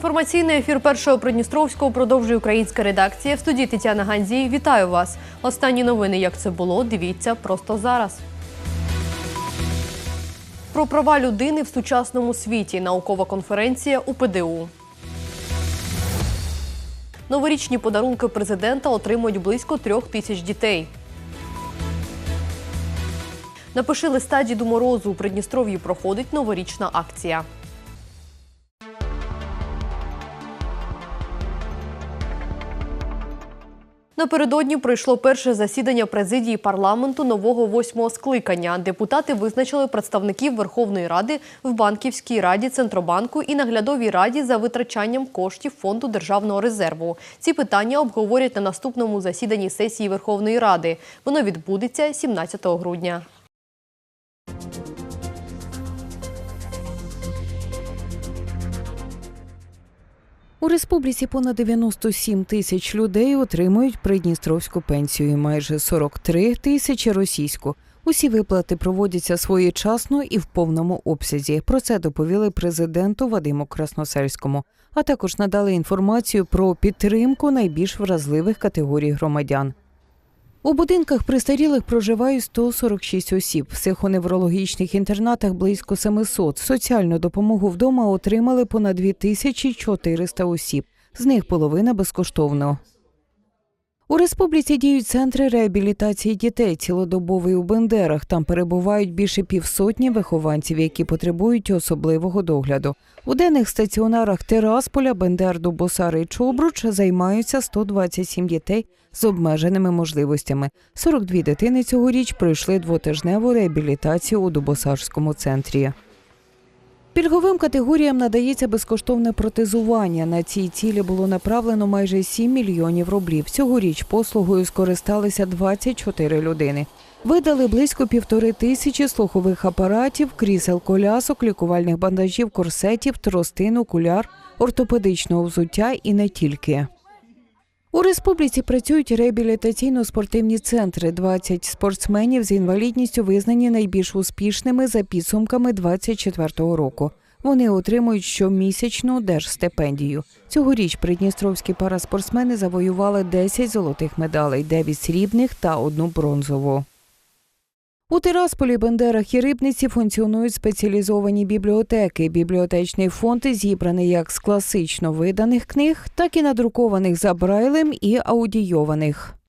Інформаційний ефір першого Придністровського продовжує українська редакція. В студії Тетяна Ганзій. Вітаю вас. Останні новини, як це було, дивіться просто зараз. Про права людини в сучасному світі. Наукова конференція у ПДУ. Новорічні подарунки президента отримують близько трьох тисяч дітей. Напиши листа Діду Морозу. У Придністров'ї проходить новорічна акція. Напередодні пройшло перше засідання президії парламенту нового восьмого скликання. Депутати визначили представників Верховної Ради в банківській раді Центробанку і наглядовій раді за витрачанням коштів фонду державного резерву. Ці питання обговорять на наступному засіданні сесії Верховної Ради. Воно відбудеться 17 грудня. Республіці понад 97 тисяч людей отримують придністровську пенсію, і майже 43 тисячі російську. Усі виплати проводяться своєчасно і в повному обсязі. Про це доповіли президенту Вадиму Красносельському, а також надали інформацію про підтримку найбільш вразливих категорій громадян. У будинках престарілих проживають 146 осіб, в психоневрологічних інтернатах близько 700. Соціальну допомогу вдома отримали понад 2400 осіб, з них половина безкоштовно. У республіці діють центри реабілітації дітей цілодобовий у Бендерах. Там перебувають більше півсотні вихованців, які потребують особливого догляду. У денних стаціонарах Терасполя, Бендер, Дубосар і Чобруч займаються 127 дітей з обмеженими можливостями. 42 дитини цьогоріч пройшли двотижневу реабілітацію у Дубосарському центрі. Пільговим категоріям надається безкоштовне протезування. На цій цілі було направлено майже 7 мільйонів рублів. Цьогоріч послугою скористалися 24 людини. Видали близько півтори тисячі слухових апаратів, крісел колясок, лікувальних бандажів, корсетів, тростин, окуляр, ортопедичного взуття і не тільки. У республіці працюють реабілітаційно-спортивні центри. 20 спортсменів з інвалідністю визнані найбільш успішними за підсумками 24-го року. Вони отримують щомісячну держстипендію. Цьогоріч придністровські параспортсмени завоювали 10 золотих медалей, 9 срібних та одну бронзову. У Тирасполі, Бендерах і Рибниці функціонують спеціалізовані бібліотеки. Бібліотечний фонд зібраний як з класично виданих книг, так і надрукованих за Брайлем і аудійованих.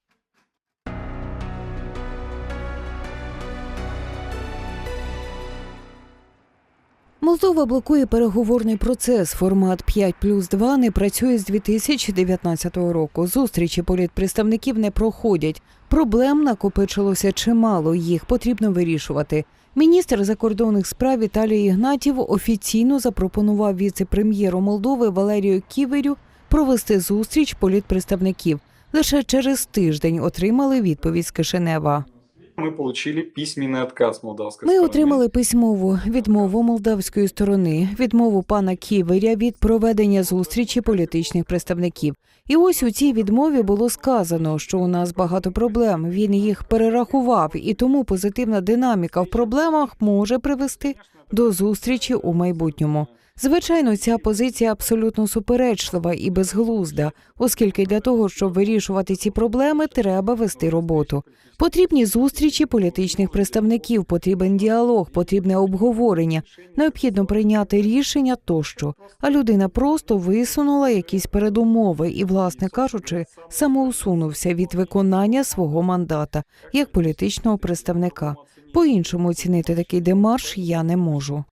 Молдова блокує переговорний процес. Формат 5 плюс 2 не працює з 2019 року. Зустрічі політпредставників не проходять. Проблем накопичилося чимало. Їх потрібно вирішувати. Міністр закордонних справ Віталій Ігнатів офіційно запропонував віце-прем'єру Молдови Валерію Ківерю провести зустріч політпредставників. Лише через тиждень отримали відповідь з Кишинева Мы получили письменный отказ молдавской Ми стороны. отримали письмову відмову молдавської сторони, відмову пана Ківеря від проведення зустрічі політичних представників. І ось у цій відмові було сказано, що у нас багато проблем. Він їх перерахував, і тому позитивна динаміка в проблемах може привести до зустрічі у майбутньому. Звичайно, ця позиція абсолютно суперечлива і безглузда, оскільки для того, щоб вирішувати ці проблеми, треба вести роботу. Потрібні зустрічі політичних представників, потрібен діалог, потрібне обговорення, необхідно прийняти рішення тощо. А людина просто висунула якісь передумови і, власне кажучи, самоусунувся від виконання свого мандата як політичного представника. По-іншому оцінити такий демарш я не можу.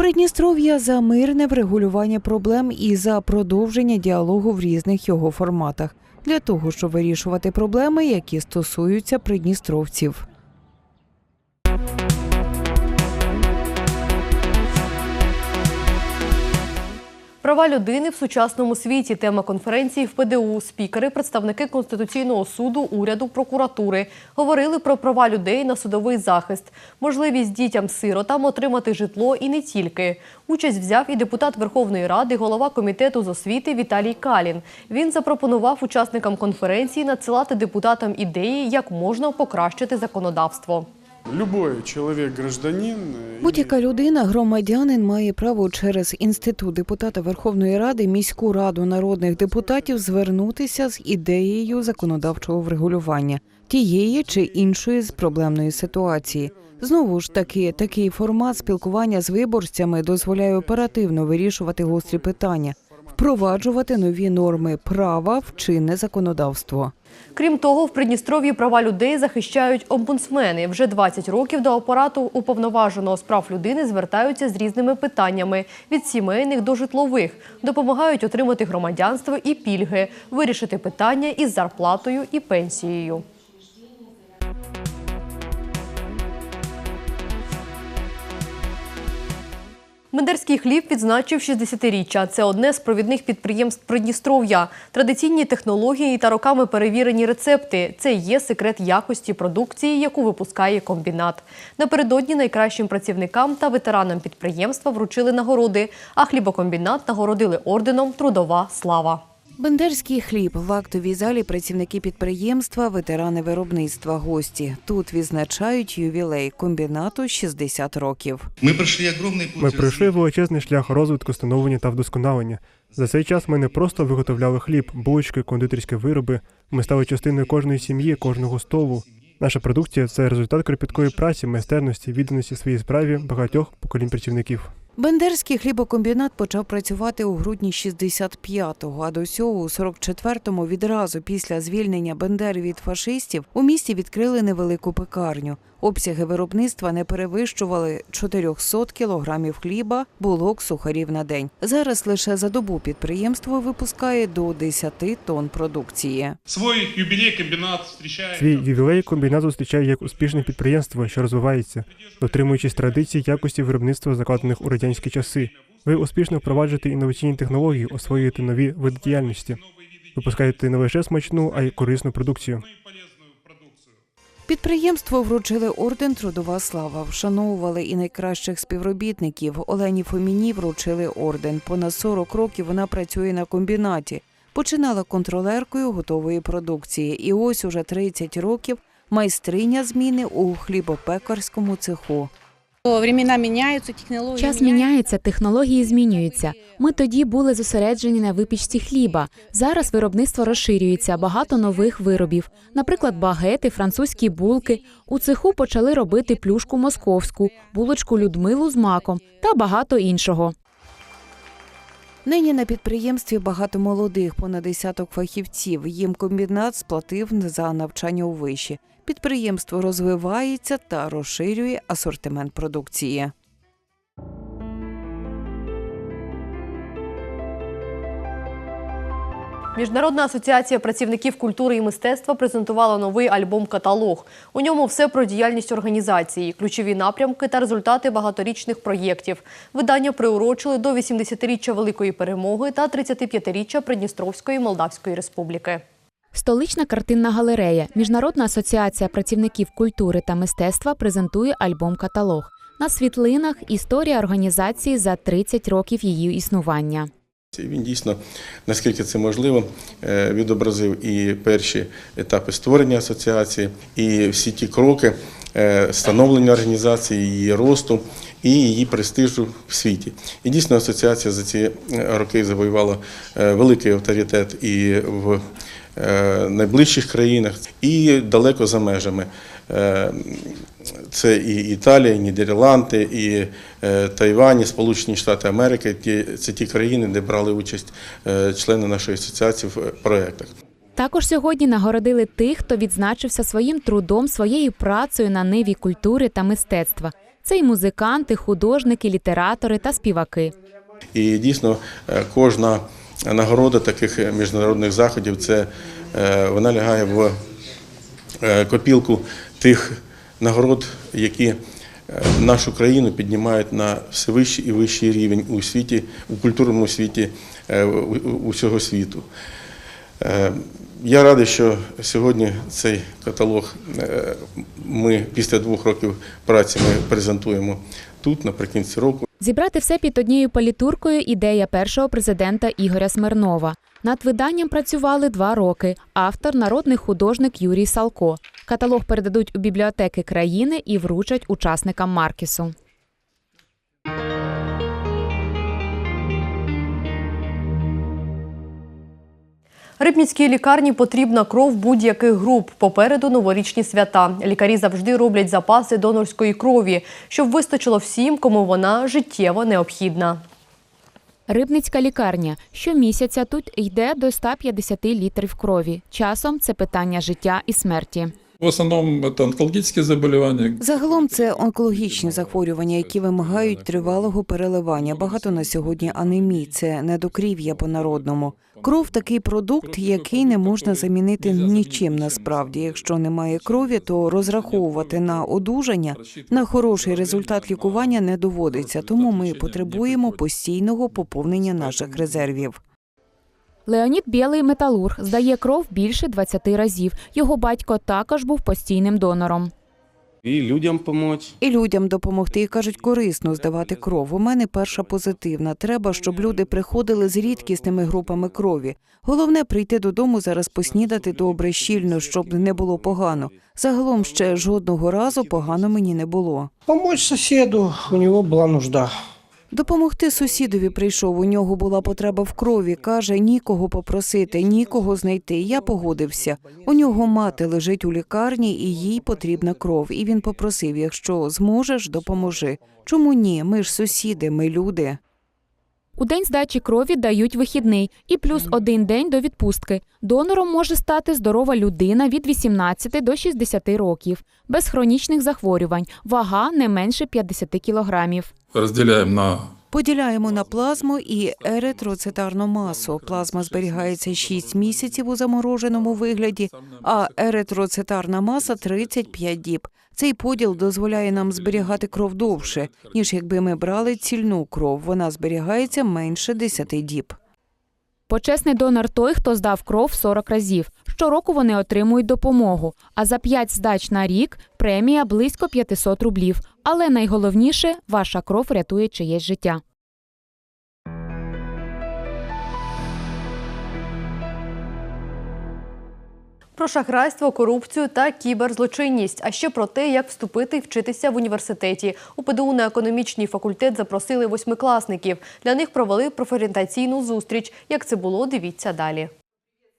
Придністров'я за мирне врегулювання проблем і за продовження діалогу в різних його форматах для того, щоб вирішувати проблеми, які стосуються придністровців. Права людини в сучасному світі. Тема конференції в ПДУ. Спікери, представники Конституційного суду, уряду, прокуратури говорили про права людей на судовий захист, можливість дітям-сиротам отримати житло і не тільки. Участь взяв і депутат Верховної Ради, голова комітету з освіти Віталій Калін. Він запропонував учасникам конференції надсилати депутатам ідеї, як можна покращити законодавство. Любой человек, гражданин. Будь-яка людина, громадянин, має право через інститут депутата Верховної Ради, міську раду народних депутатів звернутися з ідеєю законодавчого врегулювання тієї чи іншої з проблемної ситуації. Знову ж таки, такий формат спілкування з виборцями дозволяє оперативно вирішувати гострі питання, впроваджувати нові норми права в чинне законодавство. Крім того, в Придністров'ї права людей захищають омбудсмени. Вже 20 років до апарату уповноваженого з прав людини звертаються з різними питаннями від сімейних до житлових, допомагають отримати громадянство і пільги, вирішити питання із зарплатою і пенсією. Мендерський хліб відзначив 60-річчя. Це одне з провідних підприємств Придністров'я. Традиційні технології та роками перевірені рецепти. Це є секрет якості продукції, яку випускає комбінат. Напередодні найкращим працівникам та ветеранам підприємства вручили нагороди, а хлібокомбінат нагородили орденом Трудова слава. Бендерський хліб в актовій залі працівники підприємства, ветерани виробництва, гості. Тут відзначають ювілей комбінату 60 років. Ми пройшли. Ми пройшли величезний шлях розвитку, становлення та вдосконалення. За цей час ми не просто виготовляли хліб, булочки, кондитерські вироби. Ми стали частиною кожної сім'ї, кожного столу. Наша продукція це результат кропіткої праці, майстерності, відданості своїй справі багатьох поколінь працівників. Бендерський хлібокомбінат почав працювати у грудні 65-го, а до цього у 44-му відразу після звільнення Бендери від фашистів у місті відкрили невелику пекарню. Обсяги виробництва не перевищували 400 кілограмів хліба, булок, сухарів на день. Зараз лише за добу підприємство випускає до 10 тонн продукції. Свой юбилей комбинат встречает. Свій ювілей комбінат зустрічає як успішне підприємство, що розвивається, дотримуючись традицій якості виробництва, закладених у радянські часи. Ви успішно впроваджуєте інноваційні технології, освоюєте нові види діяльності, випускаєте не лише смачну, а й корисну продукцію. Підприємство вручили орден Трудова слава, вшановували і найкращих співробітників. Олені Фоміні вручили орден. Понад 40 років вона працює на комбінаті. Починала контролеркою готової продукції, і ось уже 30 років майстриня зміни у хлібопекарському цеху. Час міняється, технології змінюються. Ми тоді були зосереджені на випічці хліба. Зараз виробництво розширюється, багато нових виробів, наприклад, багети, французькі булки. У цеху почали робити плюшку московську, булочку Людмилу з маком та багато іншого. Нині на підприємстві багато молодих, понад десяток фахівців. Їм комбінат сплатив за навчання у виші. Підприємство розвивається та розширює асортимент продукції. Міжнародна асоціація працівників культури і мистецтва презентувала новий альбом-каталог. У ньому все про діяльність організації, ключові напрямки та результати багаторічних проєктів. Видання приурочили до 80-річчя Великої перемоги та 35-річчя Придністровської Молдавської Республіки. Столична картинна галерея, Міжнародна асоціація працівників культури та мистецтва презентує альбом-каталог. На світлинах історія організації за 30 років її існування. Він дійсно, наскільки це можливо, е, відобразив і перші етапи створення асоціації, і всі ті кроки е, становлення організації, її росту і її престижу в світі. І дійсно асоціація за ці е, роки завоювала великий авторитет і в найближчих країнах, і далеко за межами. Е, Це і Італія, і Нідерланди, і е, Тайвань, і Сполучені Штати Америки. Це ті країни, де брали участь е, члени нашої асоціації в е, проєктах. Також сьогодні нагородили тих, хто відзначився своїм трудом, своєю працею на ниві культури та мистецтва. Це й музиканти, художники, літератори та співаки. І дійсно е, кожна нагорода таких е, міжнародних заходів це е, вона лягає в е, копілку тих нагород, які нашу країну піднімають на все вищий і вищий рівень у світі, у культурному світі усього світу. Я радий, що сьогодні цей каталог ми після двох років праці ми презентуємо тут наприкінці року. Зібрати все під однією палітуркою ідея першого президента Ігоря Смирнова. Над виданням працювали два роки. Автор народний художник Юрій Салко. Каталог передадуть у бібліотеки країни і вручать учасникам Маркісу. Рибніцькій лікарні потрібна кров будь-яких груп. Попереду новорічні свята. Лікарі завжди роблять запаси донорської крові, щоб вистачило всім, кому вона життєво необхідна. Рибницька лікарня. Щомісяця тут йде до 150 літрів крові. Часом це питання життя і смерті. В основном это онкологические заболевания. Загалом це онкологічні захворювання, які вимагають тривалого переливання. Багато на сьогодні анемій, це недокрів'я по-народному. Кров такий продукт, який не можна замінити нічим насправді. Якщо немає крові, то розраховувати на одужання на хороший результат лікування не доводиться. Тому ми потребуємо постійного поповнення наших резервів. Леонід Білий металург здає кров більше 20 разів. Його батько також був постійним донором. І людям помочь. І людям допомогти і кажуть, корисно здавати кров. У мене перша позитивна. Треба, щоб люди приходили з рідкісними групами крові. Головне прийти додому зараз поснідати добре, щільно, щоб не було погано. Загалом ще жодного разу погано мені не було. Помочь соседу, у него была нужда. Допомогти сусідові прийшов. У нього була потреба в крові. каже, нікого попросити, нікого знайти. Я погодився. У нього мати лежить у лікарні, і їй потрібна кров. І він попросив: якщо зможеш, допоможи. Чому ні? Ми ж сусіди, ми люди. У день здачі крові дають вихідний і плюс один день до відпустки. Донором може стати здорова людина від 18 до 60 років, без хронічних захворювань, вага не менше 50 кілограмів. Розділяємо на Поділяємо на плазму і еритроцитарну масу. Плазма зберігається 6 місяців у замороженому вигляді, а еритроцитарна маса 35 діб. Цей поділ дозволяє нам зберігати кров довше, ніж якби ми брали цільну кров. Вона зберігається менше 10 діб. Почесний донор той, хто здав кров 40 разів. Щороку вони отримують допомогу. А за 5 здач на рік премія близько 500 рублів. Але найголовніше ваша кров рятує чиєсь життя. Про шахрайство, корупцію та кіберзлочинність, а ще про те, як вступити і вчитися в університеті. У ПДУ на економічний факультет запросили восьмикласників. Для них провели профорієнтаційну зустріч. Як це було, дивіться далі.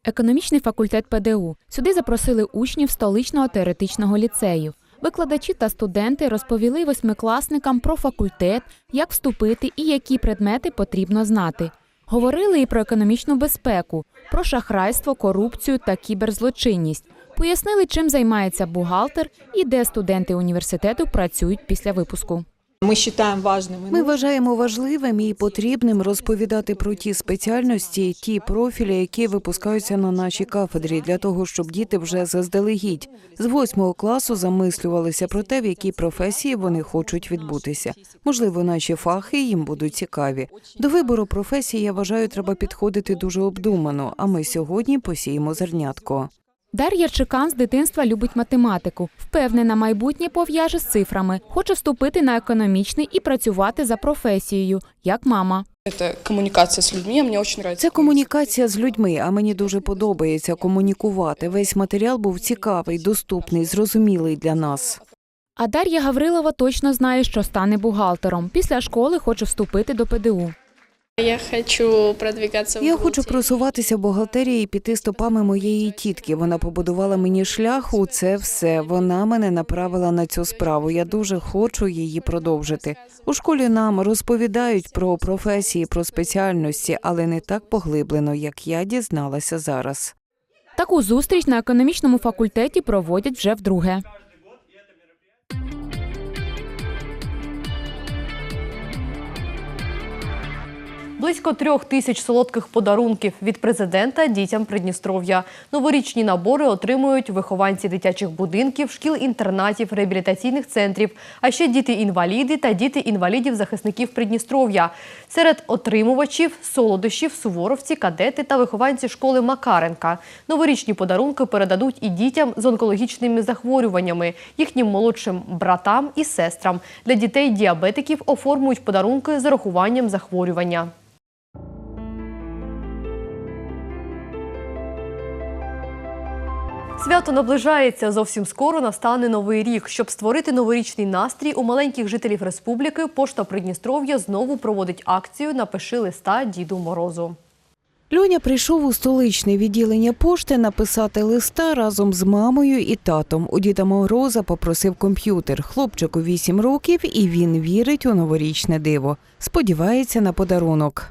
Економічний факультет ПДУ. Сюди запросили учнів столичного теоретичного ліцею. Викладачі та студенти розповіли восьмикласникам про факультет, як вступити і які предмети потрібно знати. Говорили і про економічну безпеку, про шахрайство, корупцію та кіберзлочинність. Пояснили, чим займається бухгалтер і де студенти університету працюють після випуску. Мы считаем важным. Ми вважаємо важливим і потрібним розповідати про ті спеціальності, ті профілі, які випускаються на нашій кафедрі, для того, щоб діти вже заздалегідь з восьмого класу замислювалися про те, в якій професії вони хочуть відбутися. Можливо, наші фахи їм будуть цікаві. До вибору професії я вважаю, треба підходити дуже обдумано. А ми сьогодні посіємо зернятко. Дар'я Чекан з дитинства любить математику. Впевнена, майбутнє пов'яже з цифрами. Хоче вступити на економічний і працювати за професією, як мама. Это коммуникация с людьми, мне очень нравится. Це комунікація з людьми, а мені дуже подобається комунікувати. Весь матеріал був цікавий, доступний, зрозумілий для нас. А Дар'я Гаврилова точно знає, що стане бухгалтером. Після школи хоче вступити до ПДУ. Я хочу продвигаться Я хочу просуватися в бухгалтерії і піти стопами моєї тітки. Вона побудувала мені шлях у це все. Вона мене направила на цю справу. Я дуже хочу її продовжити. У школі нам розповідають про професії, про спеціальності, але не так поглиблено, як я дізналася зараз. Таку зустріч на економічному факультеті проводять вже вдруге. Близько трьох тисяч солодких подарунків від президента дітям Придністров'я. Новорічні набори отримують вихованці дитячих будинків, шкіл-інтернатів, реабілітаційних центрів, а ще діти-інваліди та діти інвалідів захисників Придністров'я. Серед отримувачів солодощів, суворовці, кадети та вихованці школи Макаренка. Новорічні подарунки передадуть і дітям з онкологічними захворюваннями, їхнім молодшим братам і сестрам. Для дітей-діабетиків оформують подарунки з урахуванням захворювання. Свято наближається. Зовсім скоро настане новий рік. Щоб створити новорічний настрій у маленьких жителів республіки, пошта Придністров'я знову проводить акцію Напиши листа Діду Морозу. Льоня прийшов у столичне відділення пошти написати листа разом з мамою і татом. У Діда Мороза попросив комп'ютер. Хлопчику 8 років, і він вірить у новорічне диво. Сподівається на подарунок.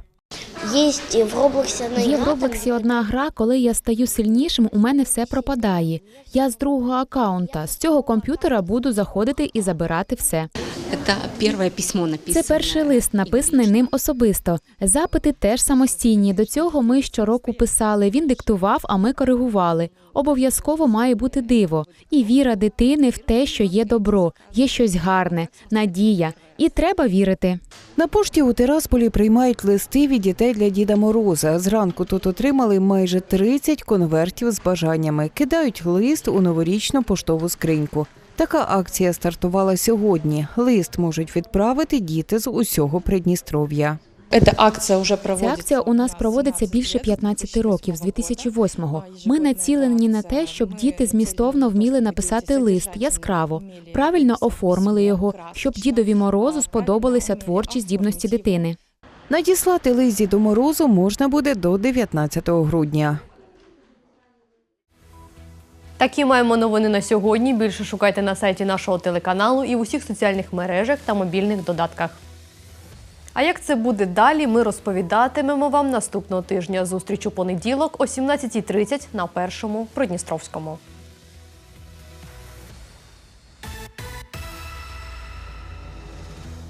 Есть в Роблоксе одна Є в игра, Роблоксі одна гра, коли я стаю сильнішим, у мене все пропадає. Я з другого акаунта. З цього комп'ютера буду заходити і забирати все. Это первое письмо написано. Це перший лист, написаний ним особисто. Запити теж самостійні. До цього ми щороку писали. Він диктував, а ми коригували. Обов'язково має бути диво і віра дитини в те, що є добро, є щось гарне, надія, і треба вірити. На пошті у Тирасполі приймають листи від дітей для Діда Мороза. Зранку тут отримали майже 30 конвертів з бажаннями. Кидають лист у новорічну поштову скриньку. Така акція стартувала сьогодні. Лист можуть відправити діти з усього Придністров'я. Эта акция уже Ця акція у нас проводиться більше 15 років з 2008-го. Ми націлені на те, щоб діти змістовно вміли написати лист яскраво, правильно оформили його, щоб дідові морозу сподобалися творчі здібності дитини. Надіслати лист Діду Морозу можна буде до 19 грудня. Такі маємо новини на сьогодні. Більше шукайте на сайті нашого телеканалу і в усіх соціальних мережах та мобільних додатках. А як це буде далі, ми розповідатимемо вам наступного тижня. Зустріч у понеділок о 17.30 на першому Придністровському.